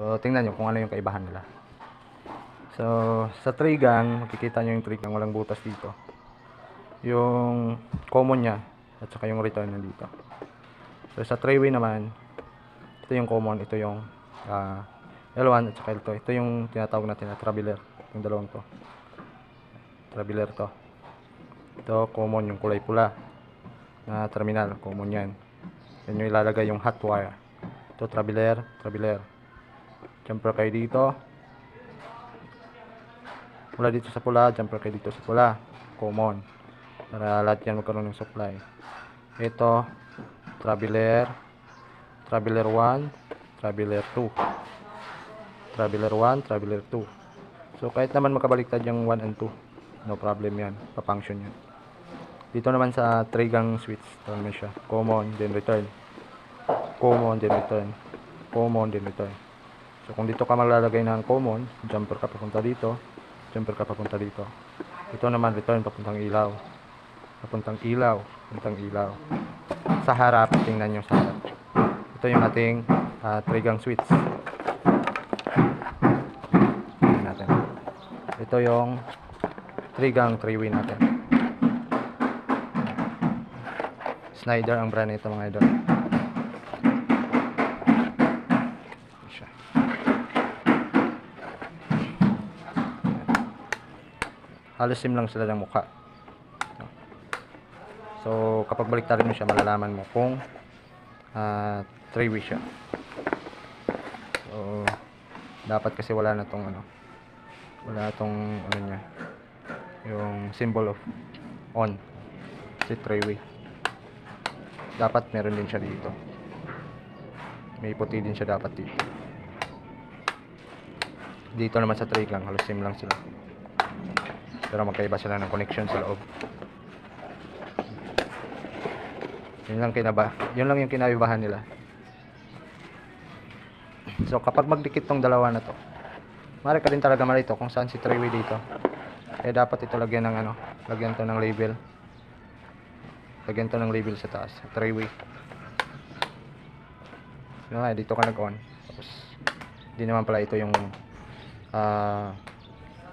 So, tingnan nyo kung ano yung kaibahan nila. So, sa trigang, makikita nyo yung trigang walang butas dito. Yung common niya, at saka yung return nandito. So, sa three-way naman, ito yung common, ito yung ah, L1 at saka L2. Ito yung tinatawag natin na traveler. Yung dalawang to. Traveler to. Ito, common, yung kulay pula na terminal. Common yan. Yan yung ilalagay yung hot wire. Ito, traveler, traveler. Jumper kayo dito. Mula dito sa pula, jumper kayo dito sa pula. Common. Para lahat yan magkaroon ng supply. Ito, traveler, traveler 1, traveler 2. Traveler 1, traveler 2. So, kahit naman makabaliktad yung 1 and 2, no problem yan. Pa-function yan. Dito naman sa trigang switch, naman siya. Common, then return. Common, then return. Common, then return. So, kung dito ka maglalagay ng common, jumper ka papunta dito, jumper ka papunta dito. Ito naman, return papuntang ilaw. Papuntang ilaw, papuntang ilaw. Sa harap, tingnan nyo sa harap. Ito yung ating ah, trigang switch. Tingnan natin. Ito yung trigang three-way natin. Snyder ang brand nito mga idol. Halos sim lang sila ng mukha. So, kapag baliktarin mo siya, malalaman mo kung ah, three-way siya. So, dapat kasi wala na tong ano, wala tong ano niya, yung symbol of on. Kasi three-way. Dapat meron din siya dito. May puti din siya dapat dito. Dito naman sa tray lang, halos same lang sila. Pero magkaiba sila ng connection sa loob. Yun lang kinaba, yun lang yung kinaibahan nila. So kapag magdikit tong dalawa na to, mari ka din talaga malito kung saan si three-way dito. Eh dapat ito lagyan ng ano, lagyan to ng label. Lagyan to ng label sa taas, three-way. Yun nga, dito ka nag-on. Tapos, hindi naman pala ito yung ah,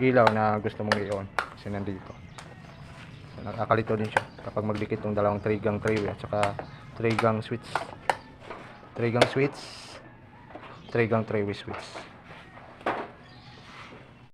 ilaw na gusto mong i-on. Kasi nandito. So, nakakalito din siya kapag magdikit tong dalawang trigang three-way at saka trigang switch. Trigang switch, trigang three-way switch.